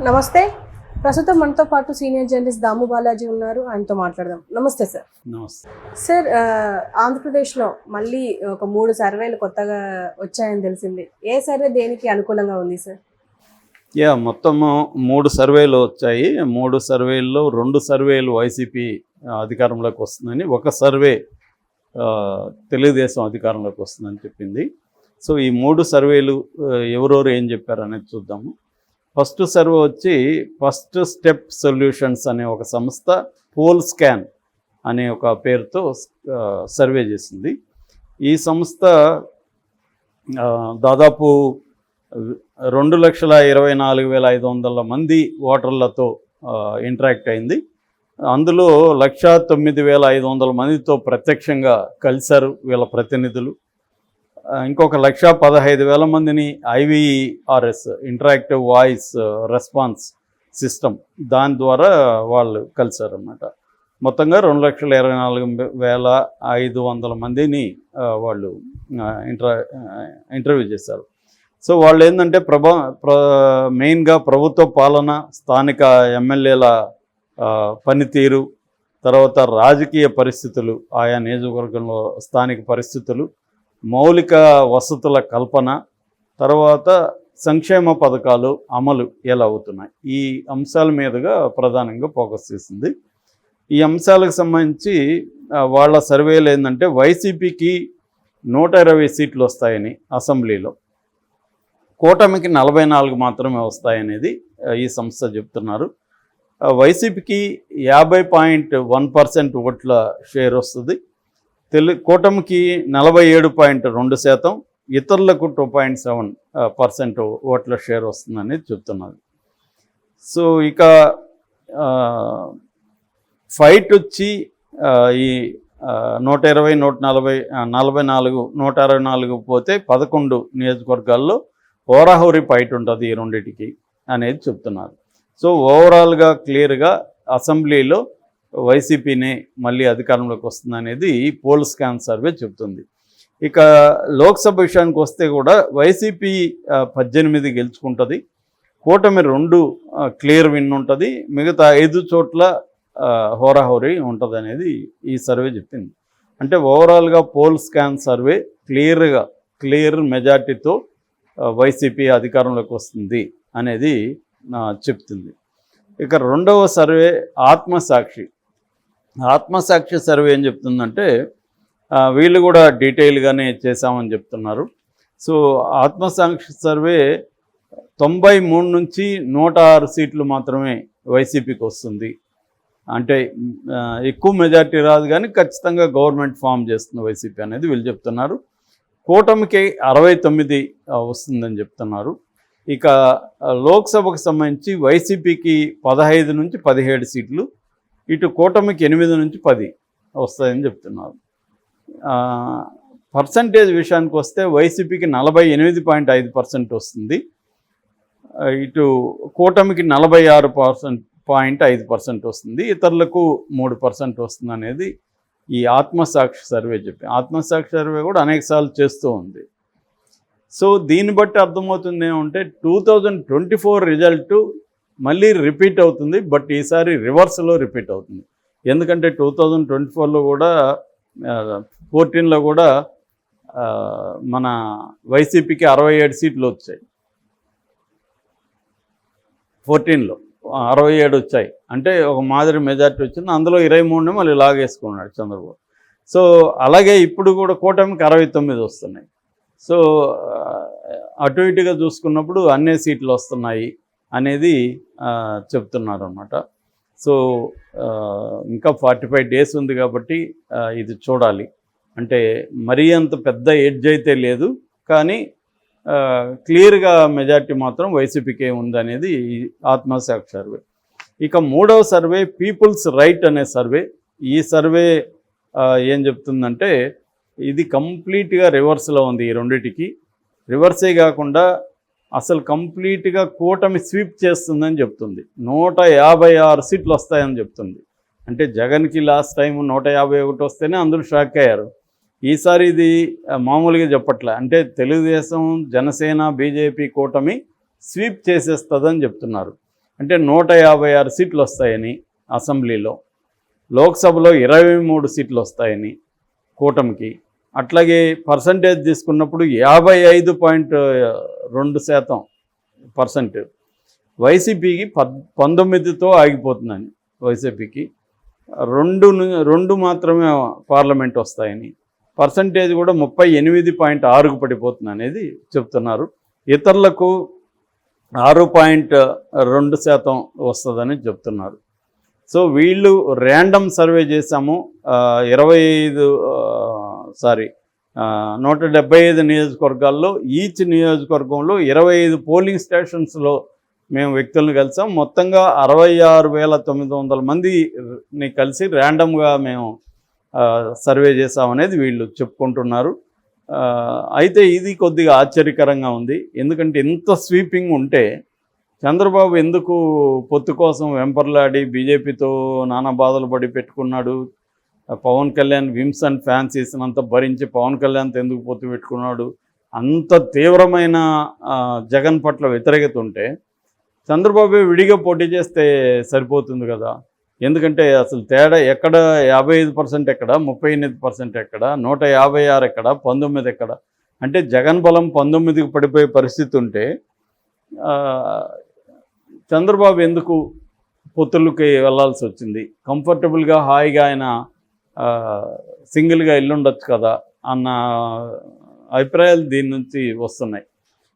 నమస్తే. ప్రస్తుతం మనతో పాటు సీనియర్ జర్నలిస్ట్ దాము బాలాజీ ఉన్నారు. ఆయనతో మాట్లాడదాం. నమస్తే సార్. నమస్తే. సార్ ఆంధ్రప్రదేశ్లో మళ్ళీ ఒక మూడు సర్వేలు కొత్తగా వచ్చాయని తెలిసింది. ఏ సర్వే దేనికి అనుకూలంగా ఉంది సార్? యా మొత్తము మూడు సర్వేలు వచ్చాయి. మూడు సర్వేల్లో రెండు సర్వేలు వైసీపీ అధికారంలోకి వస్తుందని ఒక సర్వే తెలుగుదేశం అధికారంలోకి వస్తుందని చెప్పింది. సో ఈ మూడు సర్వేలు ఎవరెవరు ఏం చెప్పారు అనేది చూద్దాము. ఫస్ట్ సర్వే వచ్చి ఫస్ట్ స్టెప్ సొల్యూషన్స్ అనే ఒక సంస్థ పోల్ స్కాన్ అనే ఒక పేరుతో సర్వే చేసింది. ఈ సంస్థ దాదాపు రెండు లక్షల ఇరవై నాలుగు వేల ఐదు వందల మంది ఓటర్లతో ఇంటరాక్ట్ అయింది. అందులో లక్ష తొమ్మిది వేల ఐదు వందల మందితో ప్రత్యక్షంగా కలిశారు వీళ్ళ ప్రతినిధులు. ఇంకొక లక్ష పదహైదు వేల మందిని IVRS interactive voice response system దాని ద్వారా వాళ్ళు కలిశారన్నమాట. మొత్తంగా రెండు లక్షల ఇరవై నాలుగు వేల ఐదు వందల మందిని వాళ్ళు ఇంటర్ ఇంటర్వ్యూ చేశారు. సో వాళ్ళు ఏంటంటే ప్రభా ప్ర మెయిన్గా ప్రభుత్వ పాలన స్థానిక ఎమ్మెల్యేల పనితీరు తర్వాత రాజకీయ పరిస్థితులు ఆయా నియోజకవర్గంలో స్థానిక పరిస్థితులు మౌలిక వసతుల కల్పన తర్వాత సంక్షేమ పథకాలు అమలు ఎలా అవుతున్నాయి? ఈ అంశాల మీదుగా ప్రధానంగా ఫోకస్ చేసింది. ఈ అంశాలకు సంబంధించి వాళ్ళ సర్వేలు ఏంటంటే వైసీపీకి నూట ఇరవై సీట్లు వస్తాయని అసెంబ్లీలో. కూటమికి నలభై నాలుగు మాత్రమే వస్తాయనేది ఈ సంస్థ చెప్తున్నారు. వైసీపీకి యాభై పాయింట్ వన్ పర్సెంట్ ఓట్ల షేర్ వస్తుంది. తెలు కూటమికి నలభై ఏడు పాయింట్ రెండు శాతం ఇతరులకు టూ పాయింట్ సెవెన్ పర్సెంట్ ఓట్ల షేర్ వస్తుందని చెప్తున్నారు. సో ఇక ఫైట్ వచ్చి ఈ నూట ఇరవై నూట నలభై నలభై నాలుగు నూట అరవై నాలుగు పోతే పదకొండు నియోజకవర్గాల్లో హోరాహోరీ ఫైట్ ఉంటుంది ఈ రెండింటికి అనేది చెప్తున్నారు. సో ఓవరాల్గా క్లియర్గా అసెంబ్లీలో వైసీపీనే మళ్ళీ అధికారంలోకి వస్తుంది అనేది ఈ పోల్ స్కాన్ సర్వే చెబుతుంది. ఇక లోక్సభ విషయానికి వస్తే కూడా వైసీపీ పద్దెనిమిది గెలుచుకుంటుంది. కూటమి రెండు క్లియర్ విన్ ఉంటుంది. మిగతా ఐదు చోట్ల హోరాహోరి హోరాహోరీ ఉంటుంది అనేది ఈ సర్వే చెప్పింది. అంటే ఓవరాల్గా పోల్ స్కాన్ సర్వే క్లియర్గా క్లియర్ మెజార్టీతో వైసీపీ అధికారంలోకి వస్తుంది అనేది చెప్తుంది. ఇక రెండవ సర్వే ఆత్మసాక్షి. ఆత్మసాక్షి సర్వే ఏం చెప్తుందంటే వీళ్ళు కూడా డీటెయిల్గానే చేశామని చెప్తున్నారు. సో ఆత్మసాక్షి సర్వే తొంభై మూడు నుంచి నూట ఆరు సీట్లు మాత్రమే వైసీపీకి వస్తుంది. అంటే ఎక్కువ మెజార్టీ రాదు కానీ ఖచ్చితంగా గవర్నమెంట్ ఫామ్ చేస్తుంది వైసీపీ అనేది వీళ్ళు చెప్తున్నారు. కూటమికి అరవై తొమ్మిది వస్తుందని చెప్తున్నారు. ఇక లోక్సభకు సంబంధించి వైసీపీకి పదహైదు నుంచి పదిహేడు సీట్లు ఇటు కూటమికి ఎనిమిది నుంచి పది వస్తాయని చెప్తున్నారు. పర్సంటేజ్ విషయానికి వస్తే వైసీపీకి నలభై ఎనిమిది పాయింట్ ఐదు పర్సెంట్ వస్తుంది. ఇటు కూటమికి నలభై ఆరు పర్సెంట్ పాయింట్ ఐదు పర్సెంట్ వస్తుంది. ఇతరులకు మూడు పర్సెంట్ వస్తుంది అనేది ఈ ఆత్మసాక్షి సర్వే చెప్పి. ఆత్మసాక్షి సర్వే కూడా అనేకసార్లు చేస్తూ ఉంది. సో దీన్ని బట్టి అర్థమవుతుంది ఏమంటే two thousand twenty four result మళ్ళీ రిపీట్ అవుతుంది బట్ ఈసారి రివర్స్లో రిపీట్ అవుతుంది. ఎందుకంటే టూ థౌజండ్ ట్వంటీ ఫోర్లో కూడా ఫోర్టీన్లో కూడా మన వైసీపీకి అరవై ఏడు సీట్లు వచ్చాయి. ఫోర్టీన్లో అరవై ఏడు వచ్చాయి. అంటే ఒక మాదిరి మెజార్టీ వచ్చింది. అందులో ఇరవై మూడుని మళ్ళీ లాగేసుకున్నాడు చంద్రబాబు. సో అలాగే ఇప్పుడు కూడా కూటమికి అరవై తొమ్మిది వస్తున్నాయి. సో అటు ఇటుగా చూసుకున్నప్పుడు అన్నే సీట్లు వస్తున్నాయి. అనేది చెప్తున్నారు అన్నమాట సో ఇంకా ఫార్టీ ఫైవ్ డేస్ ఉంది కాబట్టి ఇది చూడాలి. అంటే మరీ అంత పెద్ద ఎడ్జ్ అయితే లేదు కానీ క్లియర్గా మెజార్టీ మాత్రం వైసీపీకే ఉందనేది ఈ ఆత్మసాక్షి సర్వే. ఇక మూడవ సర్వే పీపుల్స్ రైట్ అనే సర్వే. ఈ సర్వే ఏం చెప్తుందంటే ఇది కంప్లీట్గా రివర్స్లో ఉంది ఈ రెండిటికి. రివర్సే కాకుండా అసలు కంప్లీట్గా కూటమి స్వీప్ చేస్తుందని చెప్తుంది. నూట యాభై ఆరు సీట్లు వస్తాయని చెప్తుంది. అంటే జగన్కి లాస్ట్ టైం నూట యాభై ఒకటి వస్తేనే అందరూ షాక్ అయ్యారు. ఈసారి ఇది మామూలుగా చెప్పట్లే. అంటే తెలుగుదేశం జనసేన బీజేపీ కూటమి స్వీప్ చేసేస్తుందని చెప్తున్నారు. అంటే నూట యాభై ఆరు సీట్లు వస్తాయని అసెంబ్లీలో. లోక్సభలో ఇరవై మూడు సీట్లు వస్తాయని కూటమికి. అట్లాగే పర్సంటేజ్ తీసుకున్నప్పుడు యాభై ఐదు పాయింట్ రెండు శాతం పర్సెంట్ వైసీపీకి పద్ పంతొమ్మిదితో ఆగిపోతుందని వైసీపీకి. రెండు రెండు మాత్రమే పార్లమెంట్ వస్తాయని. పర్సంటేజ్ కూడా ముప్పై ఎనిమిది పాయింట్ ఆరుకు పడిపోతుంది అనేది చెప్తున్నారు. ఇతరులకు ఆరు పాయింట్ రెండు శాతం వస్తుందని చెప్తున్నారు. సో వీళ్ళు ర్యాండమ్ సర్వే చేశాము. ఇరవై ఐదు సారీ నూట డెబ్బై ఐదు నియోజకవర్గాల్లో ఈచ్ నియోజకవర్గంలో ఇరవై ఐదు పోలింగ్ స్టేషన్స్లో మేము వ్యక్తులను కలిసాం. మొత్తంగా అరవై ఆరు వేల తొమ్మిది వందల మందిని కలిసి ర్యాండమ్గా మేము సర్వే చేసామనేది వీళ్ళు చెప్పుకుంటున్నారు. అయితే ఇది కొద్దిగా ఆశ్చర్యకరంగా ఉంది. ఎందుకంటే ఇంత స్వీపింగ్ ఉంటే చంద్రబాబు ఎందుకు పొత్తు కోసం వెంపర్లాడి బీజేపీతో నానా బాధలు పడి పెట్టుకున్నాడు? Pawan Kalyan whims and fans వేసినంత భరించి పవన్ కళ్యాణ్తో ఎందుకు పొత్తు పెట్టుకున్నాడు? అంత తీవ్రమైన జగన్ పట్ల వ్యతిరేకత ఉంటే చంద్రబాబు విడిగా పోటీ చేస్తే సరిపోతుంది కదా. ఎందుకంటే అసలు తేడా ఎక్కడ? యాభై ఐదు పర్సెంట్ ఎక్కడ? ముప్పై ఎనిమిది పర్సెంట్ ఎక్కడ? నూట యాభై ఆరు ఎక్కడ? పంతొమ్మిది ఎక్కడ? అంటే జగన్ బలం పంతొమ్మిదికి పడిపోయే పరిస్థితి ఉంటే చంద్రబాబు ఎందుకు పొత్తులకి వెళ్ళాల్సి వచ్చింది? కంఫర్టబుల్గా హాయిగా ఆయన సింగిల్గా ఇల్లుండొచ్చు కదా అన్న అభిప్రాయాలు దీని నుంచి వస్తున్నాయి.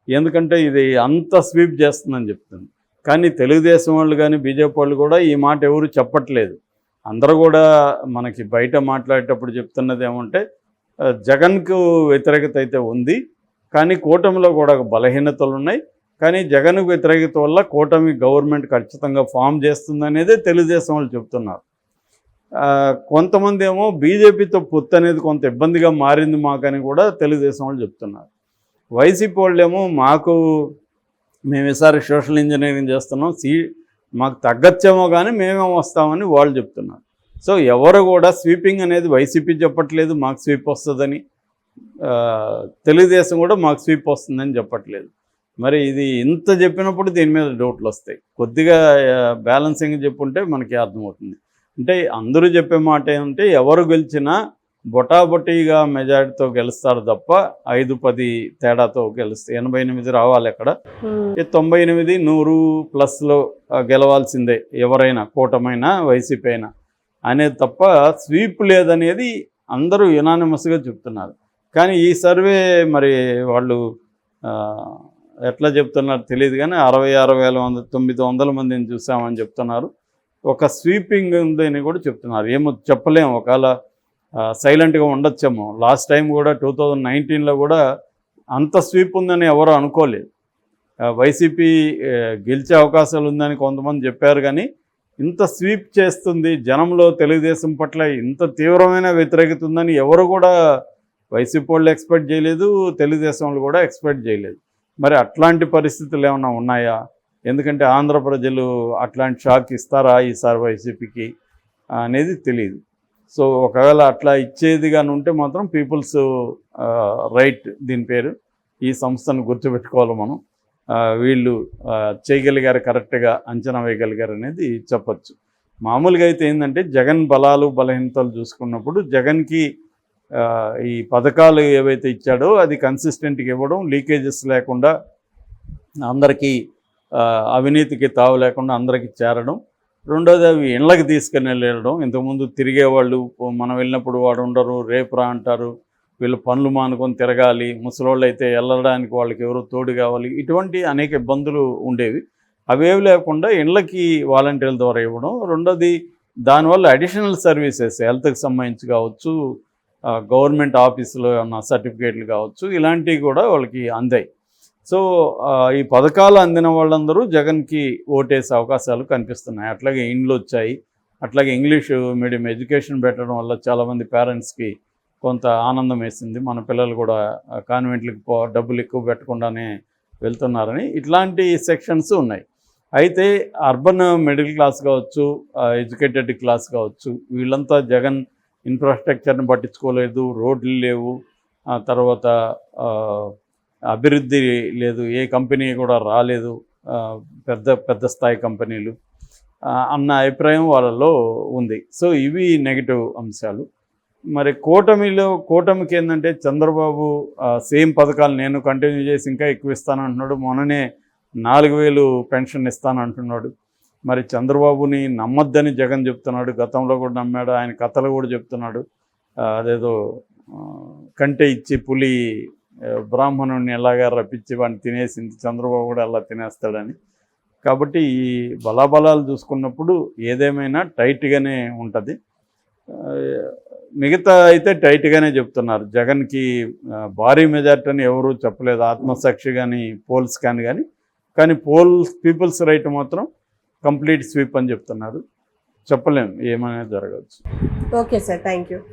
ఎందుకంటే ఇది అంత స్వీప్ చేస్తుందని చెప్తుంది. కానీ తెలుగుదేశం వాళ్ళు కానీ బీజేపీ వాళ్ళు కూడా ఈ మాట ఎవరు చెప్పట్లేదు. అందరూ కూడా మనకి బయట మాట్లాడేటప్పుడు చెప్తున్నది ఏమంటే జగన్కు వ్యతిరేకత అయితే ఉంది కానీ కూటమిలో కూడా బలహీనతలు ఉన్నాయి. కానీ జగన్ వ్యతిరేకత వల్ల కూటమి గవర్నమెంట్ ఖచ్చితంగా ఫామ్ చేస్తుందనేదే తెలుగుదేశం వాళ్ళు చెప్తున్నారు. కొంతమంది ఏమో బీజేపీతో పొత్తు అనేది కొంత ఇబ్బందిగా మారింది మాకని కూడా తెలుగుదేశం వాళ్ళు చెప్తున్నారు. వైసీపీ వాళ్ళేమో మాకు మేము ఈసారి సోషల్ ఇంజనీరింగ్ చేస్తున్నాం సీ మాకు తగ్గచ్చేమో కానీ మేమేమో వస్తామని వాళ్ళు చెప్తున్నారు. సో ఎవరు కూడా స్వీపింగ్ అనేది వైసీపీ చెప్పట్లేదు మాకు స్వీప్ వస్తుందని తెలుగుదేశం కూడా మాకు స్వీప్ వస్తుందని చెప్పట్లేదు. మరి ఇది ఇంత చెప్పినప్పుడు దీని మీద డౌట్లు వస్తాయి. కొద్దిగా బ్యాలెన్సింగ్ చెప్పుంటే మనకి అర్థమవుతుంది. అంటే అందరూ చెప్పే మాట ఏంటంటే ఎవరు గెలిచినా బొటాబొటీగా మెజారిటీతో గెలుస్తారు తప్ప ఐదు పది తేడాతో గెలుస్తాయి ఎనభై ఎనిమిది రావాలి అక్కడ. తొంభై ఎనిమిది నూరు ప్లస్లో గెలవాల్సిందే ఎవరైనా కూటమైనా వైసీపీ అయినా అనేది తప్ప స్వీప్ లేదనేది అందరూ యునానిమస్గా చెప్తున్నారు. కానీ ఈ సర్వే మరి వాళ్ళు ఎట్లా చెప్తున్నారు తెలియదు కానీ అరవై ఆరు వేల వంద తొమ్మిది వందల మందిని చూసామని చెప్తున్నారు. ఒక స్వీపింగ్ ఉందని కూడా చెప్తున్నారు. ఏమో చెప్పలేము ఒకవేళ సైలెంట్గా ఉండొచ్చేమో. లాస్ట్ టైం కూడా టూ థౌజండ్ నైన్టీన్లో కూడా అంత స్వీప్ ఉందని ఎవరు అనుకోలేదు. వైసీపీ గెలిచే అవకాశాలు ఉందని కొంతమంది చెప్పారు కానీ ఇంత స్వీప్ చేస్తుంది జనంలో తెలుగుదేశం పట్ల ఇంత తీవ్రమైన వ్యతిరేకత ఉందని ఎవరు కూడా వైసీపీ వాళ్ళు ఎక్స్పెక్ట్ చేయలేదు తెలుగుదేశం వాళ్ళు కూడా ఎక్స్పెక్ట్ చేయలేదు. మరి అట్లాంటి పరిస్థితులు ఏమైనా ఉన్నాయా? ఎందుకంటే ఆంధ్ర ప్రజలు అట్లాంటి షాక్ ఇస్తారా ఈసారి వైసీపీకి అనేది తెలియదు సో ఒకవేళ అట్లా ఇచ్చేది కానీ ఉంటే మాత్రం పీపుల్స్ రైట్ దీని పేరు. ఈ సంస్థను గుర్తుపెట్టుకోవాలి మనం. వీళ్ళు చేయగలిగారు కరెక్ట్గా అంచనా వేయగలిగారు అనేది చెప్పచ్చు. మామూలుగా అయితే ఏంటంటే జగన్ బలాలు బలహీనతలు చూసుకున్నప్పుడు జగన్కి ఈ పథకాలు ఏవైతే ఇచ్చాడో అది కన్సిస్టెంట్గా ఇవ్వడం లీకేజెస్ లేకుండా అందరికీ అవినీతికి తావు లేకుండా అందరికీ చేరడం. రెండోది అవి ఇళ్ళకి తీసుకుని వెళ్ళడం. ఇంతకుముందు తిరిగేవాళ్ళు మనం వెళ్ళినప్పుడు వాడు ఉండరు రేపు రా అంటారు. వీళ్ళు పనులు మానుకొని తిరగాలి. ముసలోళ్ళు అయితే వెళ్ళడానికి వాళ్ళకి ఎవరో తోడు కావాలి. ఇటువంటి అనేక ఇబ్బందులు ఉండేవి. అవేవి లేకుండా ఇళ్ళకి వాలంటీర్ల ద్వారా ఇవ్వడం. రెండోది దానివల్ల అడిషనల్ సర్వీసెస్ హెల్త్కి సంబంధించి కావచ్చు గవర్నమెంట్ ఆఫీసులో ఉన్న సర్టిఫికేట్లు కావచ్చు ఇలాంటివి కూడా వాళ్ళకి అందాయి. సో ఈ పథకాలు అందిన వాళ్ళందరూ జగన్కి ఓటేసే అవకాశాలు కనిపిస్తున్నాయి. అట్లాగే ఇండ్లు వచ్చాయి. అట్లాగే ఇంగ్లీష్ మీడియం ఎడ్యుకేషన్ పెట్టడం వల్ల చాలామంది పేరెంట్స్కి కొంత ఆనందం వేసింది. మన పిల్లలు కూడా కాన్వెంట్లకు పో డబ్బులు ఎక్కువ పెట్టకుండానే వెళ్తున్నారని ఇట్లాంటి సెక్షన్స్ ఉన్నాయి. అయితే అర్బన్ మిడిల్ క్లాస్ కావచ్చు ఎడ్యుకేటెడ్ క్లాస్ కావచ్చు వీళ్ళంతా జగన్ ఇన్ఫ్రాస్ట్రక్చర్ని పట్టించుకోలేదు. రోడ్లు లేవు. తర్వాత అభివృద్ధి లేదు ఏ కంపెనీ కూడా రాలేదు పెద్ద పెద్ద స్థాయి కంపెనీలు అన్న అభిప్రాయం వాళ్ళలో ఉంది. సో ఇవి నెగిటివ్ అంశాలు. మరి కూటమిలో కూటమికి ఏంటంటే చంద్రబాబు సేమ్ పథకాలు నేను కంటిన్యూ చేసి ఇంకా ఎక్కువ ఇస్తాను అంటున్నాడు మొన్ననే నాలుగు వేలు పెన్షన్ ఇస్తాను అంటున్నాడు మరి చంద్రబాబుని నమ్మొద్దని జగన్ చెప్తున్నాడు. గతంలో కూడా నమ్మాడు. ఆయన కథలు కూడా చెప్తున్నాడు. అదేదో కంటే ఇచ్చి పులి బ్రాహ్మణుడిని ఎలాగా రప్పించి వాడిని తినేసింది చంద్రబాబు కూడా అలా తినేస్తాడని. కాబట్టి ఈ బలాబలాలు చూసుకున్నప్పుడు ఏదేమైనా టైట్గానే ఉంటుంది. మిగతా అయితే టైట్గానే చెప్తున్నారు. జగన్కి భారీ మెజార్టీ అని ఎవరూ చెప్పలేదు. ఆత్మసాక్షి కానీ పోల్స్ కానీ కానీ. కానీ పోల్స్ పీపుల్స్ రైట్ మాత్రం కంప్లీట్ స్వీప్ అని చెప్తున్నారు. చెప్పలేము ఏమైనా జరగవచ్చు. Okay sir thank you.